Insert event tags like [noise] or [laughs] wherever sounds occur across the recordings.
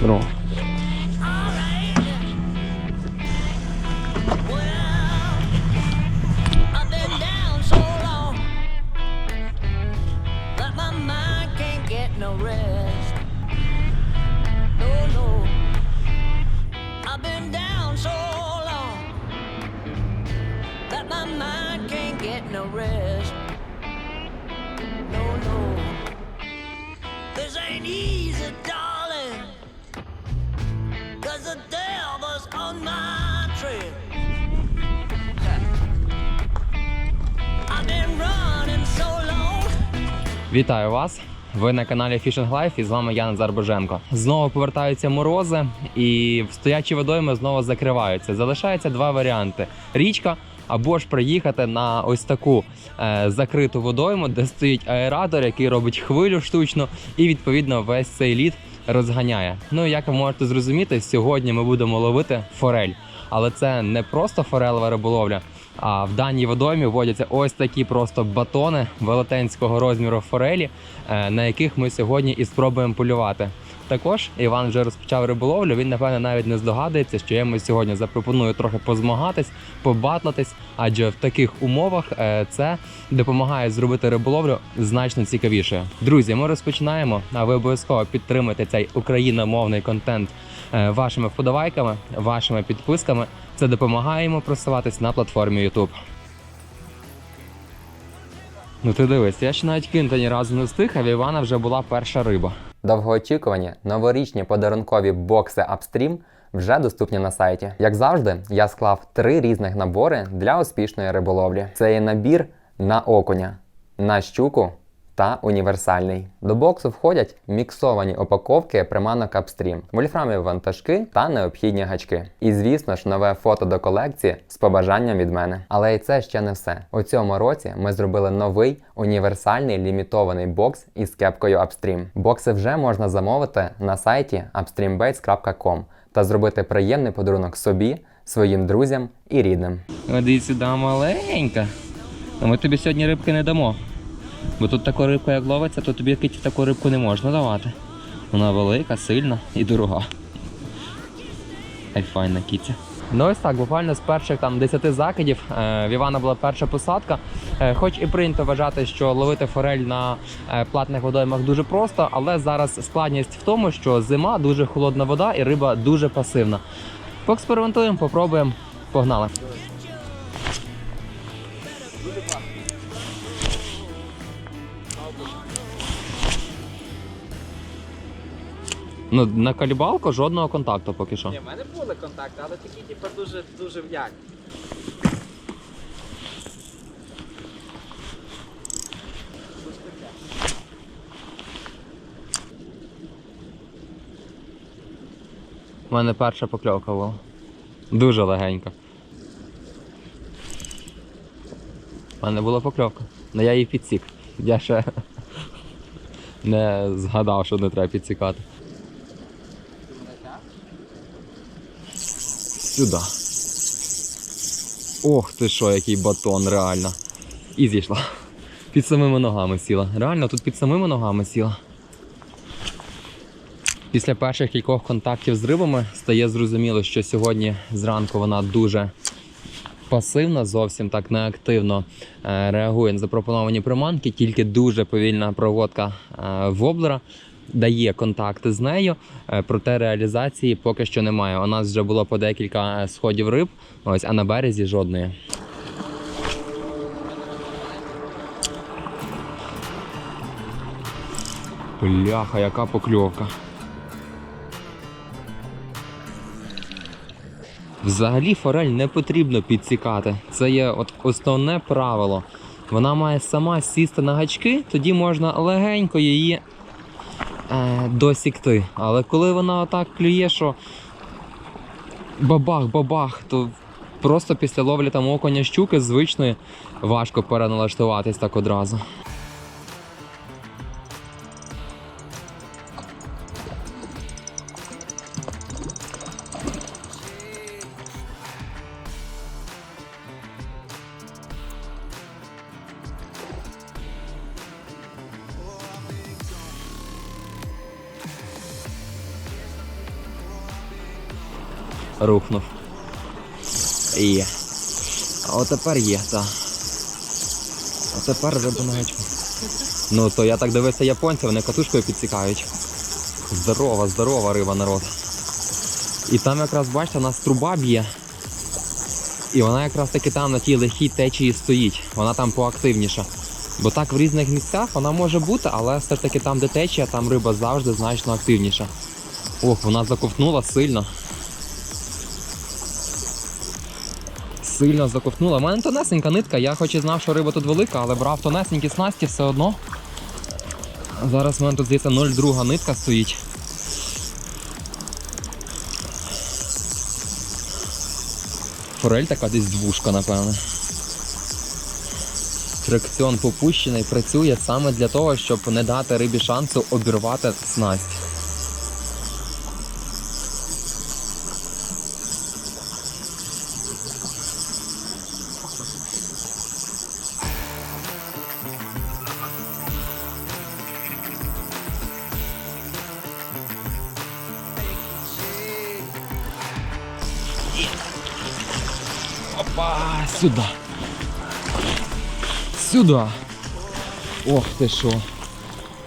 Здорово. Вітаю вас! Ви на каналі Fishing Life і з вами я Назар Боженко. Знову повертаються морози, і стоячі водойми знову закриваються. Залишається два варіанти: річка або ж приїхати на ось таку е, закриту водойму, де стоїть аератор, який робить хвилю штучно, і відповідно весь цей лід розганяє. Ну як ви можете зрозуміти, сьогодні ми будемо ловити форель. Але це не просто форелева риболовля, а в даній водоймі водяться ось такі просто батони велетенського розміру форелі, е, на яких ми сьогодні і спробуємо полювати. Також Іван вже розпочав риболовлю. Він напевне навіть не здогадується, що я йому сьогодні запропоную трохи позмагатись, побатлатись, адже в таких умовах е, це допомагає зробити риболовлю значно цікавішою. Друзі, ми розпочинаємо. А ви обов'язково підтримуйте цей україномовний контент вашими вподобайками, вашими підписками. Це допомагає йому просуватись на платформі YouTube. Ну ти дивись, я ще навіть кинути ні разу не встиг, а в Івана вже була перша риба. Довгоочікувані новорічні подарункові бокси Upstream вже доступні на сайті. Як завжди, я склав три різних набори для успішної риболовлі. Це є набір на окуня, на щуку та універсальний. До боксу входять міксовані упаковки приманок Upstream, вольфрамові вантажки та необхідні гачки. І звісно ж, нове фото до колекції з побажанням від мене. Але і це ще не все. У цьому році ми зробили новий універсальний лімітований бокс із кепкою Upstream. Бокси вже можна замовити на сайті upstreambaits.com та зробити приємний подарунок собі, своїм друзям і рідним. Іди сюди маленька. Ми тобі сьогодні рибки не дамо. Бо тут таку рибку, як ловиться, то тобі таку рибку не можна давати. Вона велика, сильна і дорога. Ай, файна кіця. Ну ось так, буквально з перших там 10 закидів е, в Івана була перша посадка. Е, хоч і прийнято вважати, що ловити форель на е, платних водоймах дуже просто, але зараз складність в тому, що зима, дуже холодна вода і риба дуже пасивна. Поекспериментуємо, попробуємо. Погнали. Ну, на калібалку жодного контакту поки що. Ні, в мене були контакти, але такі типу дуже дуже в'ялі. У мене перша покльовка була. Дуже легенька. У мене була покльовка. але я її підсік. Я ще [laughs] не згадав, що не треба підсікати. Сюди. Ох ти що, який батон, реально. І зійшла. Під самими ногами сіла. Реально, тут під самими ногами сіла. Після перших кількох контактів з рибами стає зрозуміло, що сьогодні зранку вона дуже пасивна, зовсім так неактивно е, реагує на запропоновані приманки, тільки дуже повільна проводка е, воблера дає контакти з нею, е, проте реалізації поки що немає. У нас вже було по декілька е, сходів риб, ось, а на березі жодної. Бляха, яка покльовка. Взагалі форель не потрібно підсікати. Це є от основне правило. Вона має сама сісти на гачки, тоді можна легенько її досікти. Але коли вона так клює, що бабах-бабах, то просто після ловлі там оконя щуки звичної важко переналаштуватись так одразу. Рухнув. Є. А от тепер є, так. А тепер на. Ну, то я так дивився японців, вони катушкою підсікають. Здорова, здорова риба, народ. І там якраз, бачите, у нас труба б'є. І вона якраз таки там на тій легкій течії стоїть. Вона там поактивніша. Бо так в різних місцях вона може бути, але все ж таки там, де течія, там риба завжди значно активніша. Ох, вона заковтнула сильно. Сильно заковтнула. У мене тонесенька нитка, я хоч і знав, що риба тут велика, але брав тонесенькі снасті все одно. Зараз в мене тут здається 0,2 нитка стоїть. Форель така десь двушка, напевне. Фрикціон попущений працює саме для того, щоб не дати рибі шансу обірвати снасть. Сюди. Ох ти що.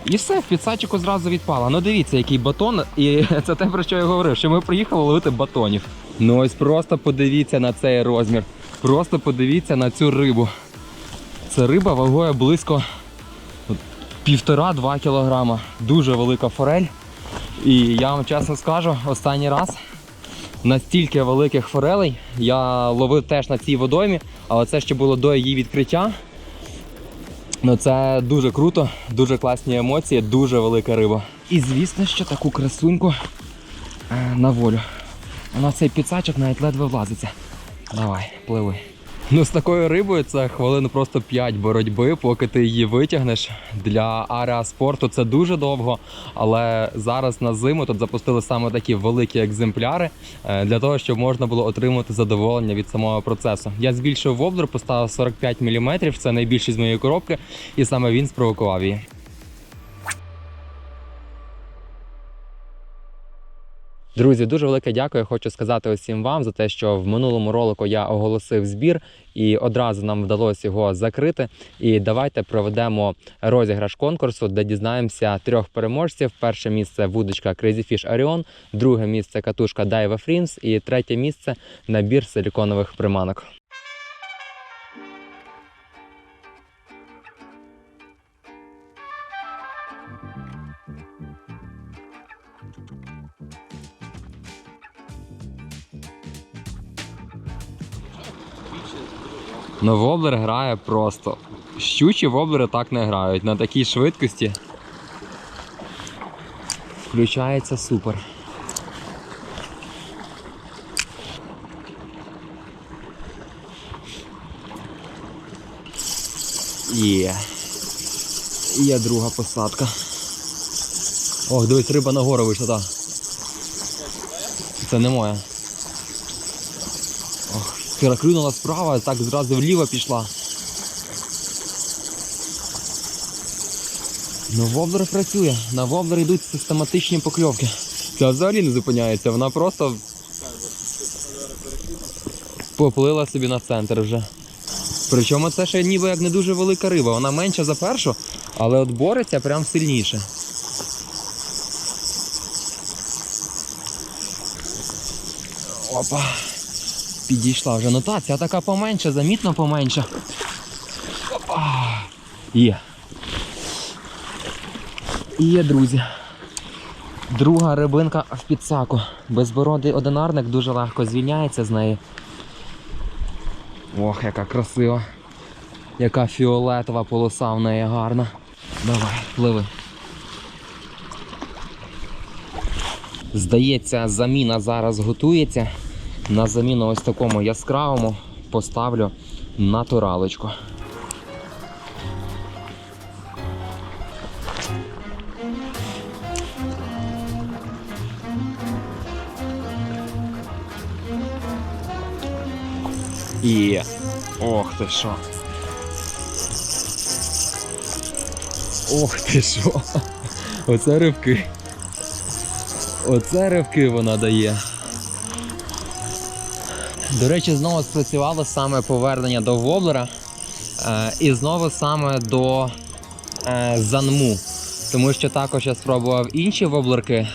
І все, в підсачику зразу відпала. Ну дивіться, який батон, і [laughs] це те, про що я говорив, що ми приїхали ловити батонів. Ну ось просто подивіться на цей розмір. Просто подивіться на цю рибу. Це риба вагою близько півтора-два кілограма. Дуже велика форель. І я вам чесно скажу, останній раз настільки великих форелей я ловив теж на цій водоймі, але це ще було до її відкриття. Ну це дуже круто, дуже класні емоції, дуже велика риба. І звісно, що таку красуньку е, на волю. Вона цей підсачок навіть ледве влазиться. Давай, пливи. Ну, з такою рибою це хвилин просто 5 боротьби, поки ти її витягнеш. Для ареаспорту це дуже довго, але зараз на зиму тут запустили саме такі великі екземпляри е, для того, щоб можна було отримати задоволення від самого процесу. Я збільшив воблер, поставив 45 мм, це найбільший з моєї коробки, і саме він спровокував її. Друзі, дуже велике дякую. Хочу сказати усім вам за те, що в минулому ролику я оголосив збір і одразу нам вдалося його закрити. І давайте проведемо розіграш конкурсу, де дізнаємося трьох переможців. Перше місце вудочка Crazy Fish Orion, друге місце катушка Daiwa Фрінс, і третє місце набір силіконових приманок. Ну, воблер грає просто. Щучі воблери так не грають. На такій швидкості. Включається супер. Є. Є друга посадка. Ох, дивись, риба нагору вийшла, так. Це не моя. Переклюнула справа, так зразу вліво пішла. Ну, воблер працює. На воблер йдуть систематичні покльовки. Це взагалі не зупиняється, вона просто поплила собі на центр вже. Причому це ще ніби як не дуже велика риба, вона менша за першу, але от бореться прям сильніше. Опа. Підійшла вже. Та, ця така поменше, замітно поменше. Є. Є, друзі. Друга рибинка в підсаку. Безбородий одинарник дуже легко звільняється з неї. Ох, яка красива. Яка фіолетова полоса в неї гарна. Давай, пливи. Здається, заміна зараз готується. На заміну ось такому яскравому поставлю натуралочку. І ох ти що. Ох ти що. Оце ривки. Оце ривки вона дає. До речі, знову спрацювало саме повернення до воблера е, і знову саме до е, занму. Тому що також я спробував інші воблерки,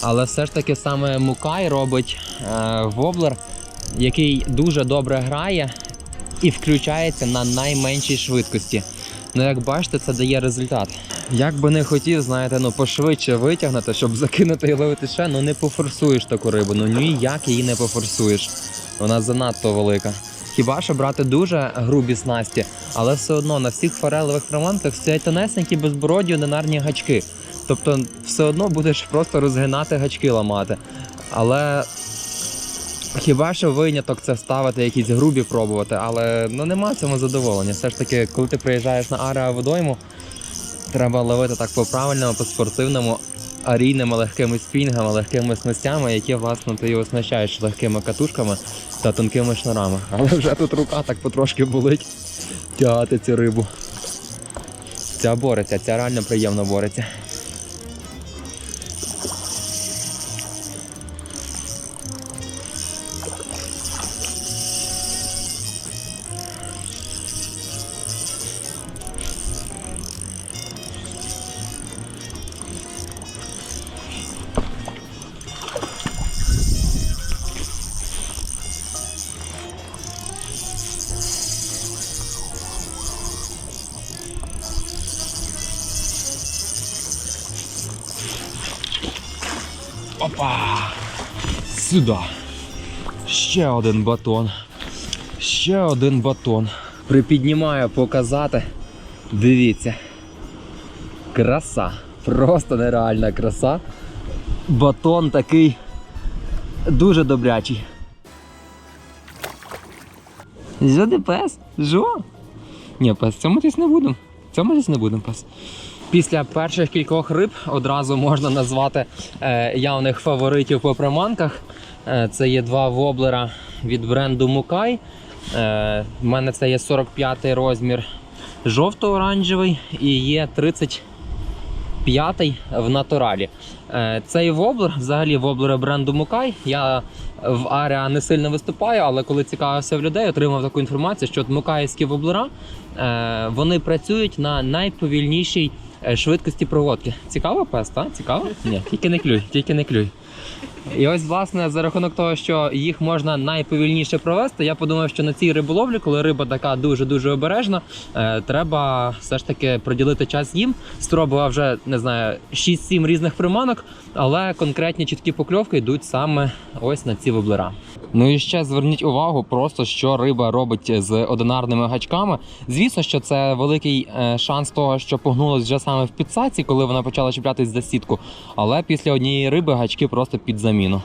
але все ж таки саме Мукай робить е, воблер, який дуже добре грає і включається на найменшій швидкості. Ну, як бачите, це дає результат. Як би не хотів, знаєте, ну пошвидше витягнути, щоб закинути і ловити ще, ну не пофорсуєш таку рибу, ну ніяк її не пофорсуєш. Вона занадто велика. Хіба що брати дуже грубі снасті, але все одно на всіх форелевих приманках стоять тонесенькі безбороді одинарні гачки. Тобто все одно будеш просто розгинати гачки ламати. Але хіба що виняток це ставити, якісь грубі пробувати, але ну нема цьому задоволення. Все ж таки, коли ти приїжджаєш на ареа водойму, треба ловити так по-правильному, по-спортивному, арійними легкими спінгами, легкими снастями, які власне ти і оснащаєш легкими катушками та тонкими шнурами. Але вже тут рука так потрошки болить тягати цю рибу. Ця бореться, ця реально приємно бореться. Сюди. Ще один батон. Ще один батон. Припіднімаю показати. Дивіться. Краса. Просто нереальна краса. Батон такий дуже добрячий. Жоди пес? Жо? Ні, пес, цьому тись не будемо. Цьому тись не будемо пес. Після перших кількох риб одразу можна назвати е, явних фаворитів по приманках. Е, це є два воблера від бренду Мукай. Е, в мене це є 45 розмір жовто-оранжевий і є 35 в натуралі. Е, цей воблер, взагалі воблери бренду Мукай. Я в Аріа не сильно виступаю, але коли цікавився в людей, отримав таку інформацію, що от мукаївські воблера е, вони працюють на найповільнішій е, швидкості проводки. Цікаво, пес, так? Цікаво? Ні, тільки не клюй, тільки не клюй. І ось, власне, за рахунок того, що їх можна найповільніше провести, я подумав, що на цій риболовлі, коли риба така дуже-дуже обережна, е, треба все ж таки приділити час їм. Спробував вже не знаю 6-7 різних приманок, але конкретні чіткі покльовки йдуть саме ось на ці воблера. Ну і ще зверніть увагу, просто що риба робить з одинарними гачками. Звісно, що це великий е, шанс того, що погнулось вже саме в підсаці, коли вона почала чіплятись за сітку. Але після однієї риби гачки просто під заміну.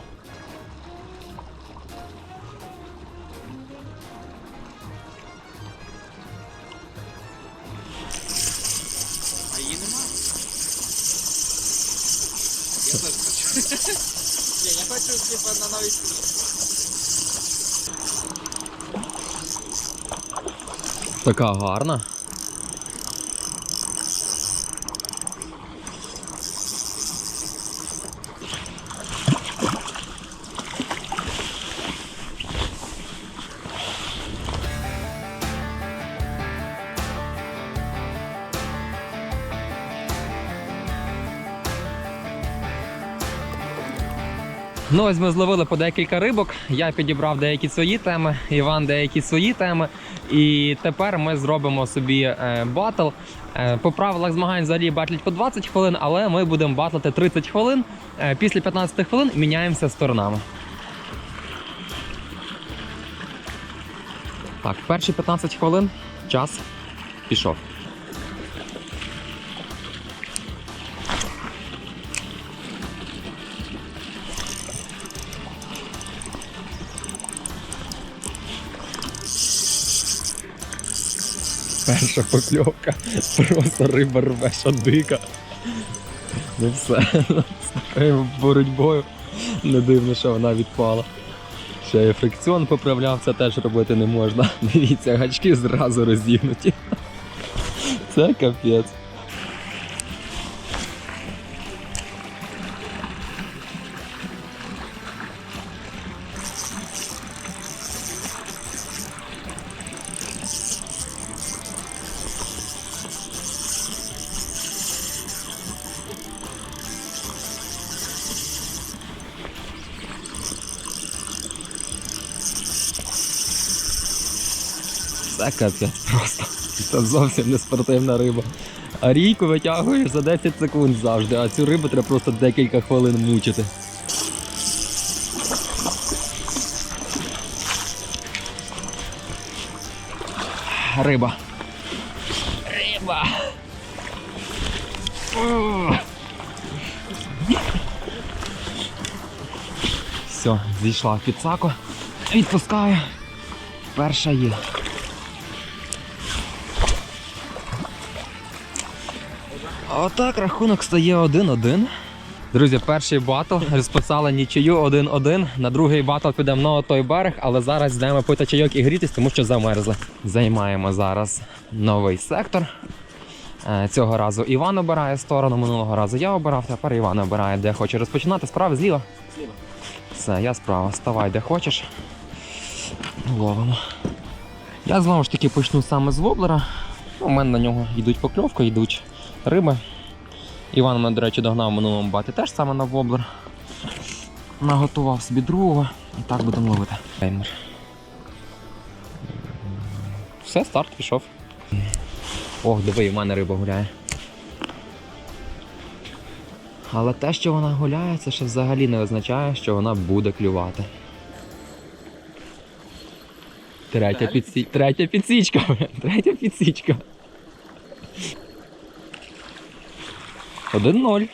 А її нема? Я теж хочу. Ні, я хочу типа на новий Така гарна. Ну, ось ми зловили по декілька рибок. Я підібрав деякі свої теми, Іван деякі свої теми. І тепер ми зробимо собі е, батл. Е, по правилах змагань взагалі батлять по 20 хвилин, але ми будемо батлити 30 хвилин. Е, після 15 хвилин міняємося сторонами. Так, перші 15 хвилин час пішов. Перша покльовка. Просто риба рве, дика. Ну все. З такою боротьбою. Не дивно, що вона відпала. Ще і фрикціон поправляв, це теж робити не можна. Дивіться, гачки зразу розігнуті. Це капець. Це просто. Це зовсім не спортивна риба. А рійку витягуєш за 10 секунд завжди, а цю рибу треба просто декілька хвилин мучити. Риба. Риба. Все, зійшла в підсаку. Відпускаю. Перша є. А Отак рахунок стає 1-1. Друзі, перший батл розписали нічию 1-1. На другий батл підемо на той берег, але зараз йдемо пити чайок і грітись, тому що замерзли. Займаємо зараз новий сектор. Е, Цього разу Іван обирає сторону, минулого разу я обирав, тепер Іван обирає, де хоче розпочинати. Справа зліва. Зліва. Все, я справа. Ставай де хочеш. Ловимо. Я знову ж таки почну саме з воблера. У мене на нього йдуть покльовки, йдуть риби. Іван мене, до речі, догнав минулому баті теж саме на воблер. Наготував собі другого і так будемо ловити. Таймер. Все, старт пішов. Ох, диви, в мене риба гуляє. Але те, що вона гуляє, це ще взагалі не означає, що вона буде клювати. Третя, Далі підсі... Третя підсічка. [laughs] Третя підсічка. 1-0.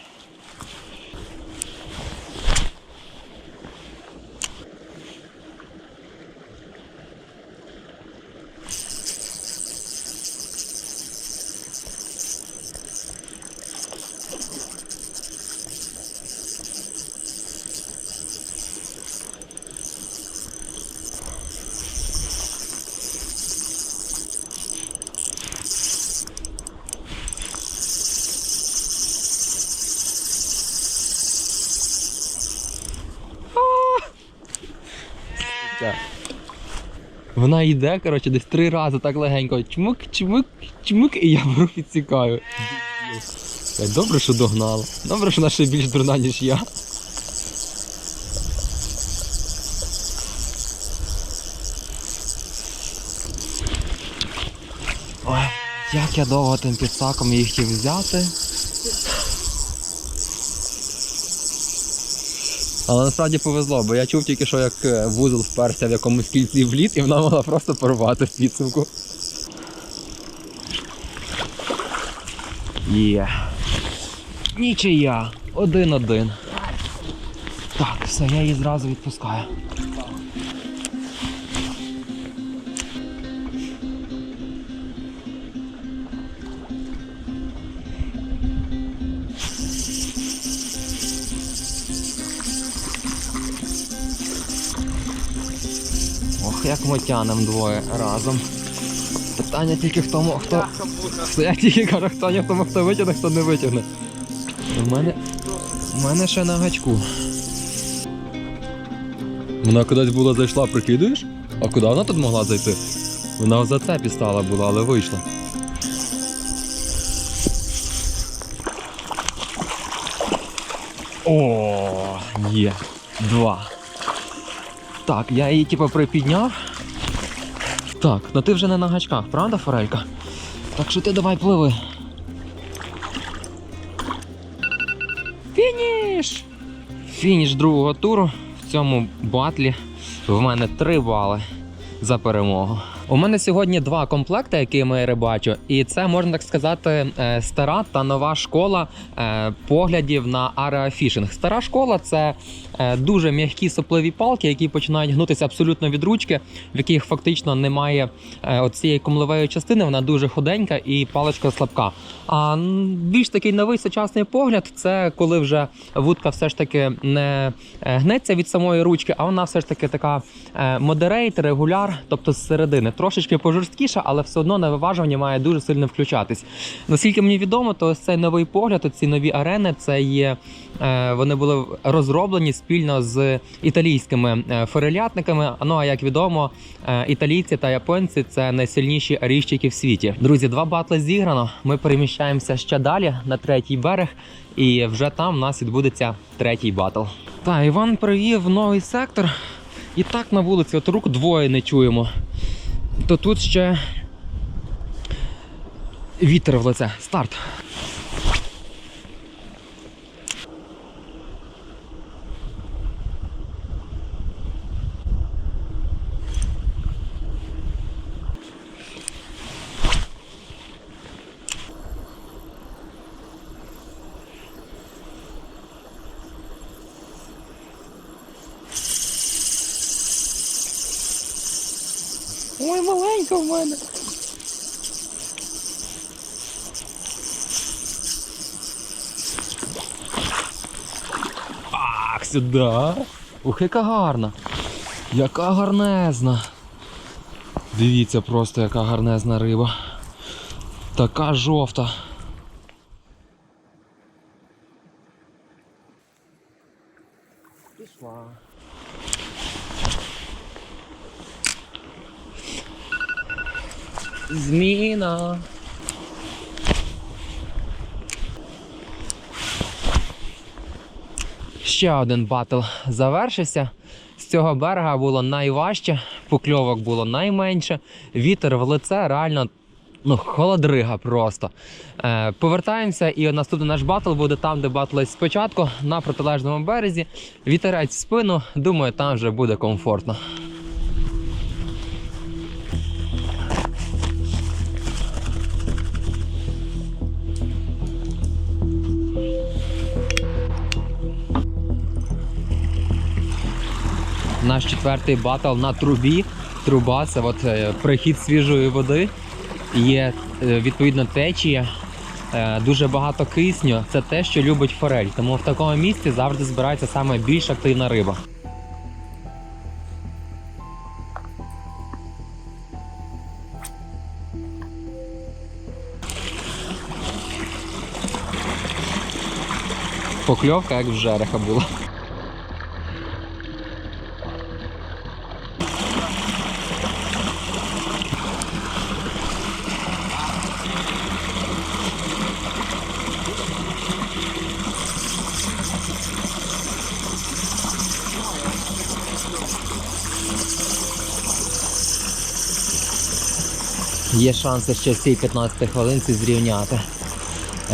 Так. Вона йде, коротше, десь три рази так легенько. Чмик, чмик, чмик, і я беру підсікаю. Добре, що догнала. Добре, що вона ще більш дурна, ніж я. Ой, як я довго тим підсаком їх хотів взяти. Але насправді повезло, бо я чув тільки, що як е, вузол вперся в якомусь кільці в лід, і вона могла просто порвати в підсумку. Є. Нічия. Один-один. Так, все, я її зразу відпускаю. Ох, як ми тянем двоє разом. Питання тільки в тому, хто. Я тільки кажу, не в тому, хто витягне, хто не витягне. У мене. У мене ще на гачку. Вона кудись була зайшла, прикидуєш? А куди вона тут могла зайти? Вона в зацепі стала була, але вийшла. О, є. Два. Так, я її типу припідняв. Так, ну ти вже не на гачках, правда, Форелька? Так що ти давай пливи. Фініш! Фініш другого туру в цьому батлі. В мене три бали за перемогу. У мене сьогодні два комплекти, які я рибачу, і це можна так сказати е, стара та нова школа е, поглядів на ареафішинг. Стара школа це е, дуже м'які сопливі палки, які починають гнутися абсолютно від ручки, в яких фактично немає цієї комлевої частини. Вона дуже худенька і паличка слабка. А більш такий новий сучасний погляд це коли вже вудка все ж таки не гнеться від самої ручки, а вона все ж таки така модерейт, регуляр, тобто з середини. Трошечки пожорсткіша, але все одно на виважування має дуже сильно включатись. Наскільки мені відомо, то ось цей новий погляд, ці нові арени, це є. е, Вони були розроблені спільно з італійськими е, форелятниками. Ну а як відомо, е, італійці та японці це найсильніші аріщики в світі. Друзі, два батли зіграно. Ми переміщаємося ще далі на третій берег, і вже там у нас відбудеться третій батл. Так, Іван привів новий сектор. І так на вулиці, от рук двоє не чуємо. То тут ще вітер в лице. Старт. Ой, маленька в мене. Ах, сюди. Ух, яка гарна. Яка гарнезна. Дивіться просто, яка гарнезна риба. Така жовта. Пішла. Зміна. Ще один батл завершився. З цього берега було найважче, покльовок було найменше. Вітер в лице реально ну, холодрига просто. Е, повертаємося, і наступний наш батл буде там, де батлись спочатку, на протилежному березі. Вітерець в спину. Думаю, там вже буде комфортно. Четвертий батл на трубі. Труба це от е, прихід свіжої води. Є е, відповідно течія, е, дуже багато кисню. Це те, що любить форель. Тому в такому місці завжди збирається саме більш активна риба. Покльовка як в жереха була. Є шанси ще в цій 15 хвилинці зрівняти.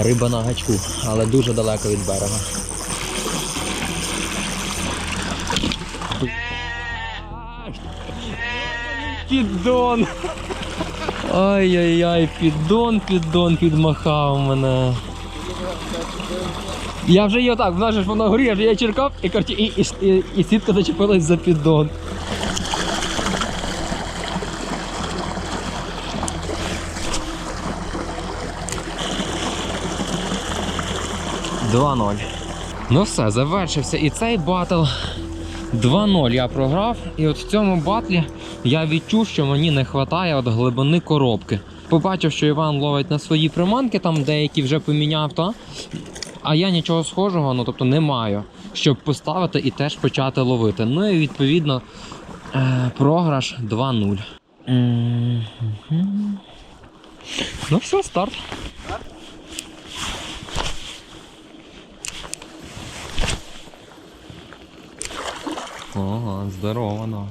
Риба на гачку, але дуже далеко від берега. Піддон! Ай-яй-яй, піддон, піддон підмахав мене. Я вже її отак, ж вона горі, я її черкав і, і, і, і сітка зачепилась за піддон. Два ноль. Ну все, завершився і цей батл. 2-0 я програв, і от в цьому батлі я відчув, що мені не вистачає от глибини коробки. Побачив, що Іван ловить на свої приманки, там деякі вже поміняв, та? а я нічого схожого, ну тобто не маю, щоб поставити і теж почати ловити. Ну і відповідно е, програш 2-0. Ну все, старт. Ага, здорово, ну.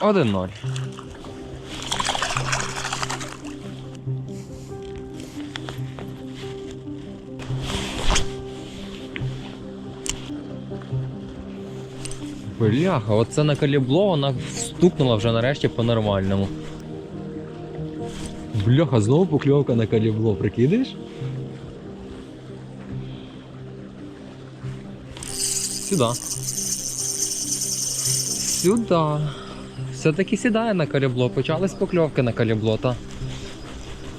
Один ноль. Бляха, оце на калібло вона стукнула вже нарешті по-нормальному. Бляха, знову покльовка на калібло, прикидаєш? Сюда. Сюда. Все-таки сідає на калібло. Почались покльовки на калібло, та.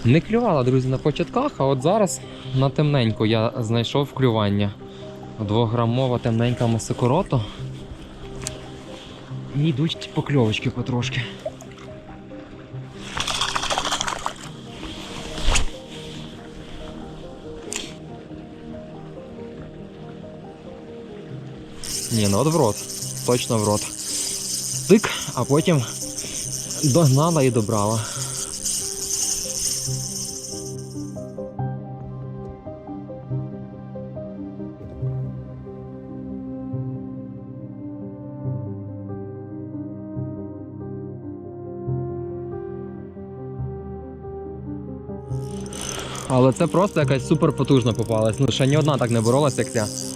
Не клювала, друзі, на початках, а от зараз на темненьку я знайшов клювання. Двограмова темненька масикорота. І йдуть покльовочки потрошки. Ні, ну от в рот. Точно в рот. Тик, а потім догнала і добрала. Але це просто якась суперпотужна попалась. Ну, ще ні одна так не боролася, як ця.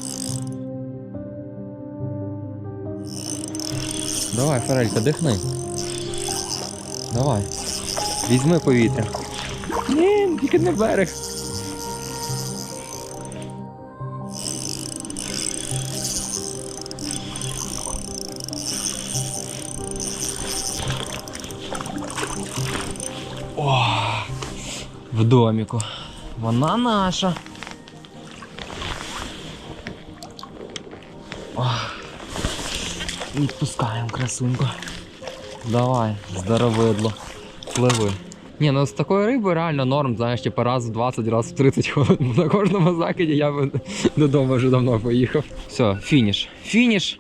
Давай, Форелька, дихни. Давай. Візьми повітря. Ні, тільки не берег. О, в доміку. Вона наша. Відпускаємо красуньку. Давай, здоровидло. Пливи. Ні, ну з такою рибою реально норм, знаєш, типу раз в 20, раз в 30 хвилин. [laughs] На кожному закиді я би [laughs] додому вже давно поїхав. Все, фініш. Фініш.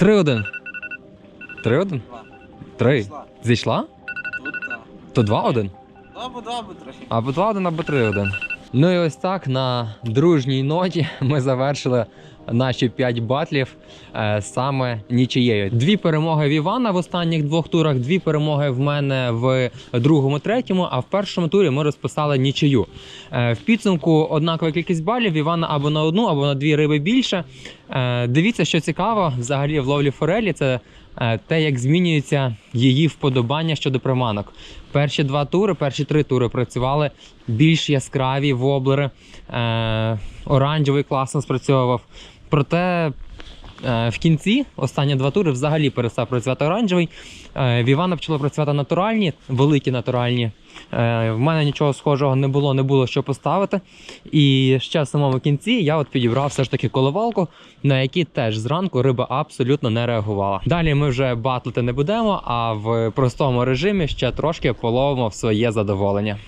3-1. 3-1? Два. 3. Зійшла. Тут так. То 2-1? Або два, або три. Або 2-1, або 3-1. Ну і ось так на дружній ноті ми завершили наші 5 батлів е, саме нічиєю. Дві перемоги в Івана в останніх двох турах, дві перемоги в мене в другому, третьому. А в першому турі ми розписали нічию. Е, в підсумку однакова кількість балів Івана або на одну, або на дві риби більше. Е, дивіться, що цікаво взагалі в ловлі форелі. Це те, як змінюється її вподобання щодо приманок. Перші два тури, перші три тури працювали більш яскраві воблери. Оранжевий класно спрацьовував. Проте е, в кінці останні два тури взагалі перестав працювати оранжевий. Е, в Івана почало працювати натуральні, великі натуральні. Е, в мене нічого схожого не було, не було що поставити. І ще в самому кінці я от підібрав все ж таки коливалку, на якій теж зранку риба абсолютно не реагувала. Далі ми вже батлити не будемо, а в простому режимі ще трошки половимо в своє задоволення.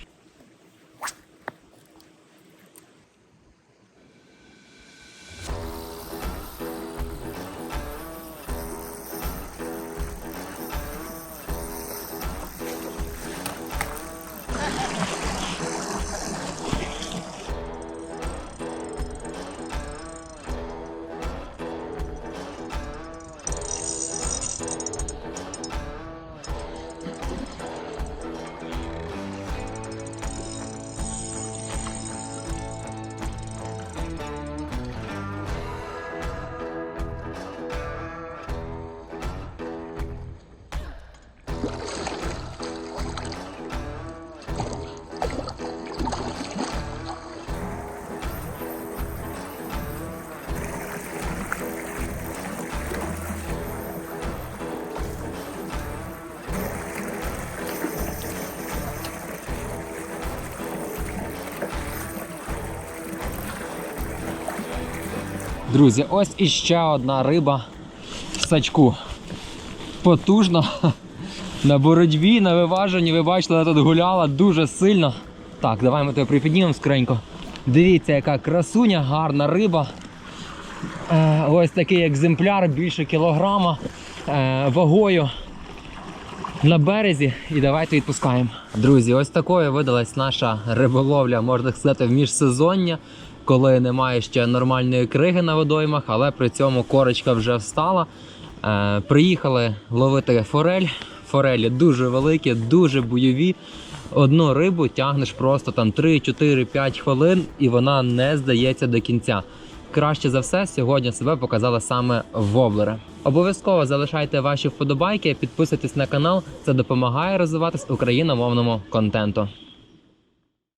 Друзі, ось іще одна риба в сачку. Потужна. На боротьбі, на виваженні, ви бачите, вона тут гуляла дуже сильно. Так, давай ми тебе припіднімемо скренько. Дивіться, яка красуня, гарна риба. Е, ось такий екземпляр, більше кілограма е, вагою на березі. І давайте відпускаємо. Друзі, ось такою видалась наша риболовля, можна сказати, в міжсезоння, коли немає ще нормальної криги на водоймах, але при цьому корочка вже встала. Е, приїхали ловити форель. Форелі дуже великі, дуже бойові. Одну рибу тягнеш просто там 3, 4, 5 хвилин, і вона не здається до кінця. Краще за все сьогодні себе показали саме воблери. Обов'язково залишайте ваші вподобайки, підписуйтесь на канал. Це допомагає розвиватись україномовному контенту.